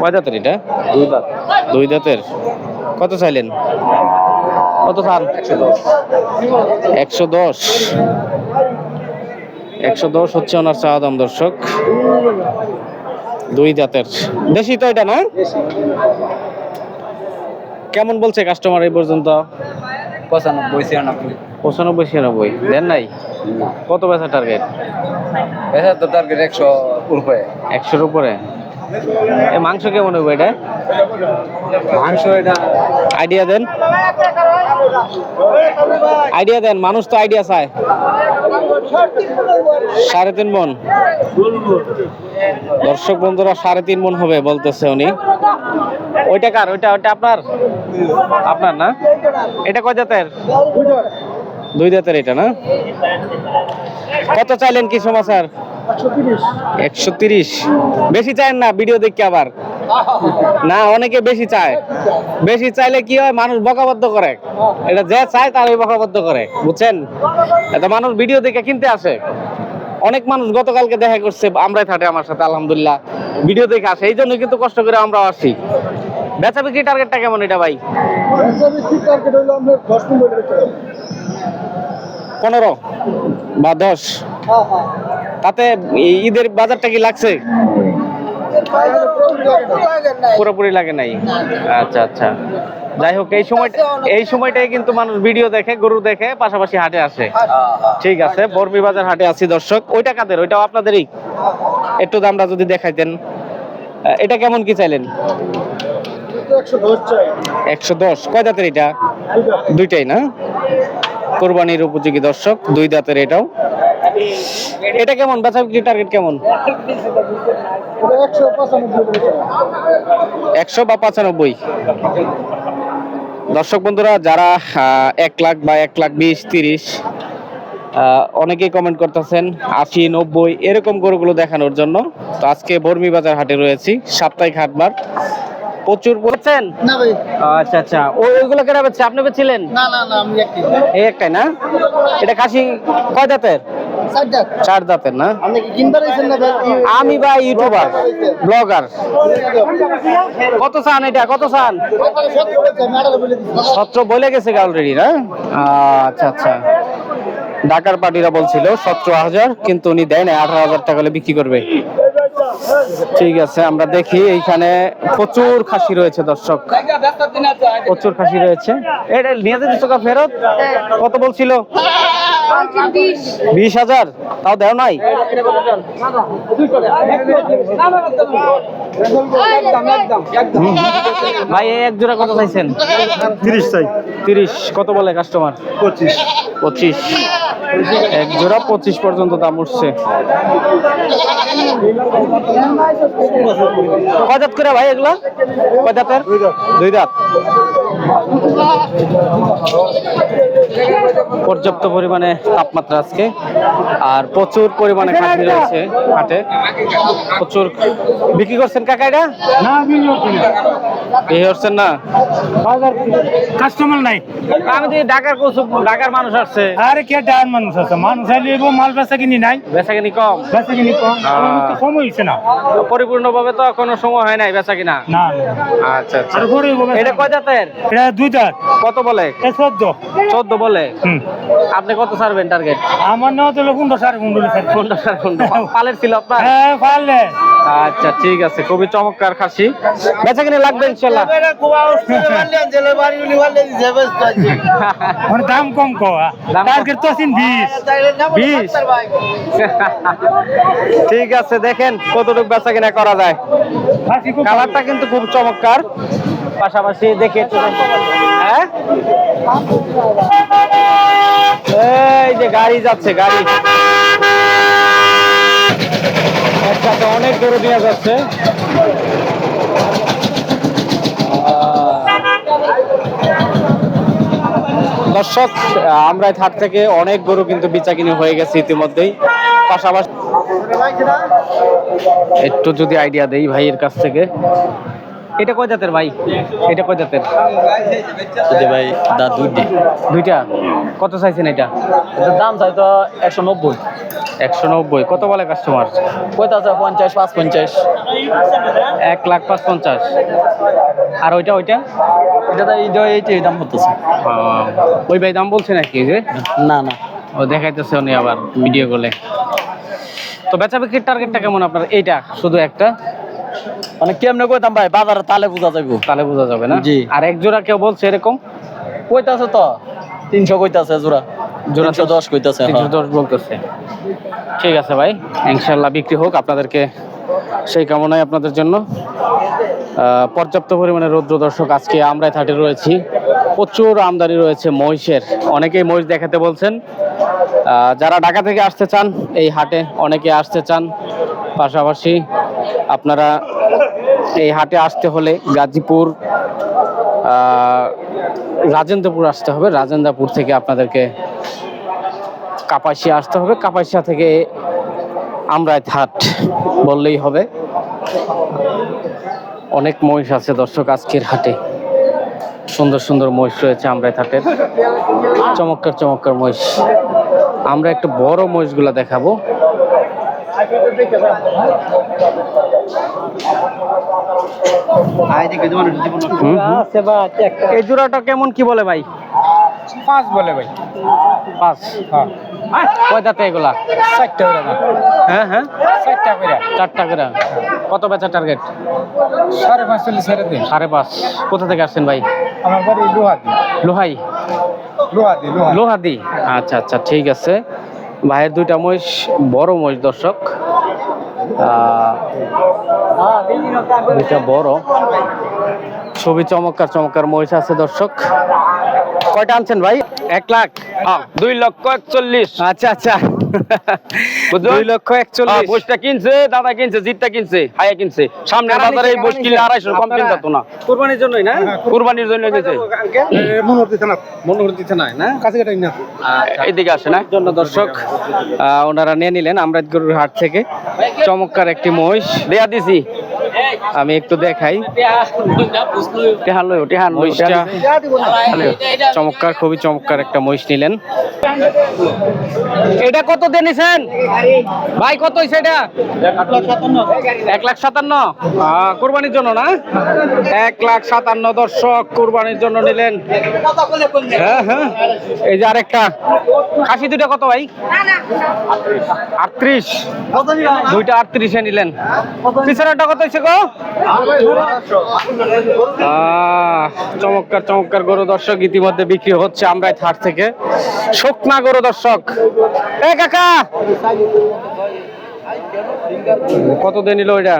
কয় দাঁতের এটা? দুই দাঁতের। কত চাইলেন? কত চান? একশো দশ। একশো দশ হচ্ছে ওনার চাওয়া দাম দর্শক। দুই দাঁতের। বেশি তো এটা না? কেমন বলছে কাস্টমার এই পর্যন্ত? পঁচানব্বই ছিয়ানব্বই। পঁচানব্বই ছিয়ানব্বই। দেন নাই? কত বেচা টার্গেট এসব তো টার্গেট একশো উপরে। একশোর উপরে। এ মাংস কেমন হবে এটা? মাংস এটা আইডিয়া দেন। আইডিয়া দেন মানুষ তো আইডিয়া চায়। সাড়ে তিন মন। দর্শক বন্ধুরা সাড়ে তিন মন হবে বলতেছে উনি। ওইটা কার? ওইটা ওইটা আপনার? আপনার না? এটা কয় জাতের? দুই জাতের এটা, না? কত চাইলেন কি সমাচার? একশো তিরিশ। বেশি চায় না, ভিডিও দেখি আবার। না, অনেকে বেশি চায়। বেশি চাইলে কি হয়, মানুষ বকাবদ্ধ করে। এটা যে চায়, তারই বকাবদ্ধ করে, বুঝছেন? এটা মানুষ ভিডিও দেখে কিনতে আসে। অনেক মানুষ গতকালকে দেখা করছে, আমরাই থাকে আমার সাথে, আলহামদুলিল্লাহ। ভিডিও দেখে আসে, এই জন্য কিন্তু কষ্ট করে আমরা আসি বেচা বিক্রি টার্গেটটা কেমন এটা ভাই? পনেরো বা দশ। তাতে ঈদের বাজারটা কি লাগছে? পুরোপুরি লাগে নাই। আচ্ছা আচ্ছা। যাই হোক এই সময় এই সময়টাই কিন্তু মানুষ ভিডিও দেখে গরু দেখে পাশাপাশি হাটে আসে। ঠিক আছে বর্মি বাজার হাটে আছি দর্শক। ওইটা কাদের? ওইটাও আপনাদেরই? একটু দামটা যদি দেখাইতেন। এটা কেমন কি চাইলেন? একশো দশ। কয় দাঁতের এটা? দুইটাই না? কোরবানির উপযোগী দর্শক, দুই দাঁতের এটাও। এটা কেমন? বেচা বিক্রি টার্গেট কেমন? একশো বা পঁচানব্বই। দর্শক বন্ধুরা, যারা এক লাখ বা এক লাখ বিশ, তিরিশ অনেকেই কমেন্ট করতেছেন, আশি, নব্বই, এরকম গরুগুলো দেখানোর জন্য। তো আজকে বর্মি বাজার হাটে রয়েছি, সাপ্তাহিক হাটবার প্রচুর পড়ছেন আচ্ছা আচ্ছা। ওই ওইগুলো কেনা বেচছে? আপনি বেচছিলেন না না না আমি এই একটাই না? এটা কাশি কয় দাঁতের? চার দাঁতের না? আপনি কি কিনতে রয়েছেন না ভাই? আমি ভাই ইউটিউবার ব্লগার। কত চান এটা? কত চান? সত্র বলে গেছে অলরেডি না? আচ্ছা আচ্ছা। ঢাকার পার্টিরা বলছিল সতেরো হাজার কিন্তু উনি দেয় না আঠারো হাজার টাকা হলে বিক্রি করবে। ঠিক আছে, আমরা দেখি এইখানে প্রচুর খাসি রয়েছে, দর্শক। প্রচুর খাসি রয়েছে। এটা নিয়ে যেতে ফেরত? কত বলছিল? বিশ হাজার? তাও দেও নাই। ভাই এক জোড়া কত চাইছেন? তিরিশ চাই। তিরিশ কত বলে কাস্টমার পঁচিশ। পঁচিশ। এক জোড়া পঁচিশ পর্যন্ত দাম উঠছে। কয় দাঁত করে ভাই এগুলা? কয় দাঁতের দুই দাঁত পর্যাপ্ত পরিমাণে তাপমাত্রা আজকে আর প্রচুর পরিমাণে খাসি রয়েছে হাটে। প্রচুর বিক্রি করছেন কাকা এটা? না বিক্রি করছেন না? কাস্টমার নাই। আমি তো ঢাকার কচু ঢাকার মানুষ আসছে। আরে কে ডান মানুষ আছে? মানুষ আইলে মাল বেচা কিনি নাই বেচা কিনি কম। বেচা কিনি কম। সময় হইছে না। পরিপূর্ণভাবে তো এখনও সময় হয় নাই বেচা কিনা না। আচ্ছা আচ্ছা। এটা কয় জাতের? এটা দুই দাঁত। কত বলে? চোদ্দ। চোদ্দ বলে। হুম। আপনি কত ছাড়বেন টার্গেট আমার নেওয়া তো কুন্ড সাড়ে কুন্ড কোনটা স্যার কোনটা পালের ছিল আপনার? হ্যাঁ পারলে আচ্ছা ঠিক আছে। খুবই চমৎকার খাসি। বেচা কিনে লাগবে ইনশাল্লাহ? মানে দাম কম কয়া দাম টার্গেট তো আছেন বিশ। বিশ? ঠিক আছে দেখেন কতটুকু বেচা কিনা করা যায়। কালারটা কিন্তু খুব চমৎকার। পাশাপাশি দেখে হ্যাঁ? এই যে গাড়ি যাচ্ছে, গাড়ি। একসাথে অনেক গরু নিয়ে যাচ্ছে। দর্শক আমরা হাট থেকে অনেক গরু কিন্তু বিচা কিনে হয়ে গেছে ইতিমধ্যেই। পাশাপাশি একটু যদি আইডিয়া দেই ভাইয়ের কাছ থেকে। এটা কয় জাতের ভাই? এটা কয় জাতের? ভাই দা দুধ দি দুইটা? কত চাইছেন এটা? এটার দাম চাই তো একশো নব্বই। একশো নব্বই। কত বলে কাস্টমার পঁয়তাছে পঞ্চাশ পাঁচ পঞ্চাশ এক লাখ পাঁচ পঞ্চাশ আর ওইটা ওইটা? এটা তো এইটাই দাম হতেছে ওই ভাই দাম বলছে নাকি যে? না না। ও দেখাইতেছে উনি আবার ভিডিও করলে তো বেচা বিক্রির টার্গেটটা কেমন আপনার? এইটা শুধু একটা? মানে কেমনে কইতাম ভাই বাজারে তালে বোঝা যাইব। তাহলে বোঝা যাবে না? জি। আর এক জোড়া কেউ বলছে এরকম? কইতাছে তো তিনশো কইতাছে জোড়া। জোড়া তিনশো দশ কইতাছে তিনশো হ্যাঁ। দশ বলতেছে। ঠিক আছে ভাই ইনশাল্লাহ বিক্রি হোক আপনাদেরকে সেই কামনায় আপনাদের জন্য। আহ, পর্যাপ্ত পরিমাণে রৌদ্র দর্শক আজকে আমরাই থাটে রয়েছি। প্রচুর আমদানি রয়েছে মহিষের। অনেকেই মহিষ দেখাতে বলছেন। আহ, যারা ঢাকা থেকে আসতে চান এই হাটে অনেকে আসতে চান। পাশাপাশি আপনারা এই হাটে আসতে হলে গাজীপুর রাজেন্দ্রপুর আসতে হবে। রাজেন্দ্রপুর থেকে আপনাদেরকে কাপাসিয়া আসতে হবে। কাপাসিয়া থেকে আমরাই থাট বললেই হবে। অনেক মহিষ আছে দর্শক আজকের হাটে। সুন্দর সুন্দর মহিষ রয়েছে আমরাই থাটের চমৎকার চমৎকার মহিষ। আমরা একটা বড় মহিষগুলা দেখাবো। এই জোড়াটা কেমন কি বলে ভাই? পাঁচ বলে ভাই। পাঁচ। হ্যাঁ। কয় এগুলা? চারটা করে হ্যাঁ হ্যাঁ। চারটা করে। চারটা করে। কত বেচা টার্গেট সাড়ে পাঁচ চল্লিশ ছেড়ে দিন সাড়ে পাঁচ। কোথা থেকে আসছেন ভাই? আমার বাড়ি লোহাদি। লোহাই? লোহাদি লোহা লোহাদি? আচ্ছা আচ্ছা ঠিক আছে। ভাইয়ের দুইটা মহিষ বড় মহিষ দর্শক। দুইটা বড়। ছবি চমৎকার চমৎকার মহিষ আছে দর্শক। কয়টা আনছেন ভাই? এক লাখ। দুই লক্ষ একচল্লিশ। আচ্ছা আচ্ছা। বুঝছ? দুই লক্ষ একচল্লিশ। বসটা কিনছে দাদা কিনছে জিতটা কিনছে হায়া কিনছে। সামনে বাজারে এই নিছে, কিনলে আড়াইশো কম আপনারা? কিনতো না। কুরবানির জন্যই না? কুরবানির জন্য কিনছে। মনোহর দিতে না। মনোহর দিতে নাই না? কাছে কেটে না আচ্ছা এইদিকে আসে না জন্য দর্শক ওনারা নিয়ে নিলেন হাট থেকে। চমৎকার একটি মহিষ। দেয়া দিছি। আমি একটু দেখাই। চমৎকার খুবই চমৎকার একটা মহিষ নিলেন। এটা কত দিয়ে নিছেন? ভাই কত হয়েছে এটা? এক লাখ সাতান্ন। কোরবানির জন্য না? এক লাখ সাতান্ন দর্শক কোরবানির জন্য নিলেন। হ্যাঁ হ্যাঁ। এই যে আরেকটা। খাসি দুটা কত ভাই? আটত্রিশ। দুইটা আটত্রিশে নিলেন। পিছনেরটা কত হয়েছে গো? চমৎকার চমৎকার গরু দর্শক ইতিমধ্যে বিক্রি হচ্ছে আমরাই থাট থেকে। শুকনা গরু দর্শক। এ কাকা! কত নিল এটা?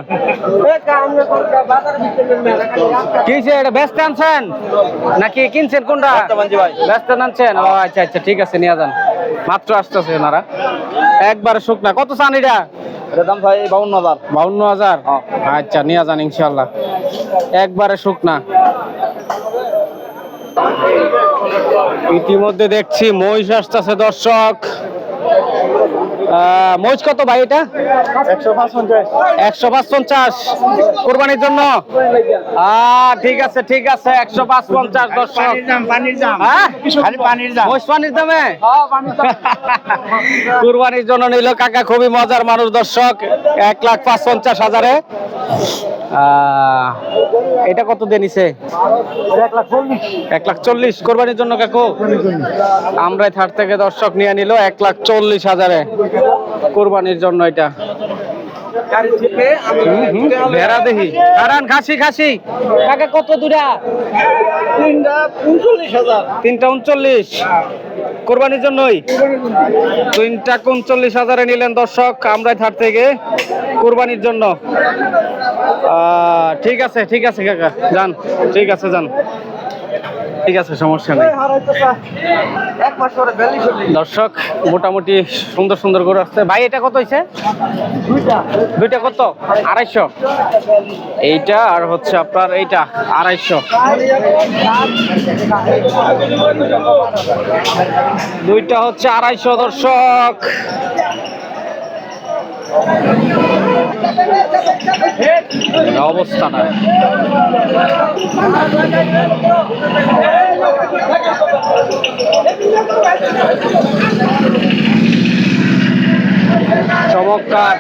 কিনছে এটা ব্যস্ত আনছেন? নাকি কিনছেন কোনটা? ব্যস্ত আনছেন? ও আচ্ছা আচ্ছা ঠিক আছে নিয়ে যান। মাত্র আসতেছে ওনারা। একবারে শুকনা। কত চান এটা? এটার দাম ভাই বাউন্ন হাজার। বাউন্ন হাজার? আচ্ছা নিয়ে যান ইনশাল্লাহ একবারে শুকনা। ইতিমধ্যে দেখছি মহিষ আসতেছে দর্শক। মহিষ কত ভাই এটা? একশো পাঁচ পঞ্চাশ কোরবানির জন্য? আহ, ঠিক আছে ঠিক আছে একশো পাঁচ পঞ্চাশ দর্শক। পানির দাম কোরবানির জন্য নিল কাকা খুবই মজার মানুষ দর্শক। এক লাখ পাঁচ পঞ্চাশ হাজারে। এটা কত দিয়ে নিছে? এক লাখ চল্লিশ। কোরবানির জন্য কাকু? আমরাই থার থেকে দর্শক নিয়ে নিল এক লাখ চল্লিশ হাজারে। কোরবানির জন্য এটা। ভেড়া দেখি। কারণ খাসি খাসি। কাকা কত দুটা তিনটা উনচল্লিশ কোরবানির জন্যই। তিনটা উনচল্লিশ হাজারে নিলেন দর্শক। আমরাই থার থেকে। কোরবানির জন্য। ঠিক আছে ঠিক আছে কাকা, যান, ঠিক আছে, যান। ঠিক আছে, সমস্যা নেই। দর্শক, মোটামুটি সুন্দর সুন্দর গরু আসছে। ভাই, এটা কত হয়েছে দুইটা কত? আড়াইশো। এইটা আর হচ্ছে আপনার এইটা, আড়াইশো। দুইটা হচ্ছে আড়াইশো, দর্শক। অবস্থাটা চমৎকার।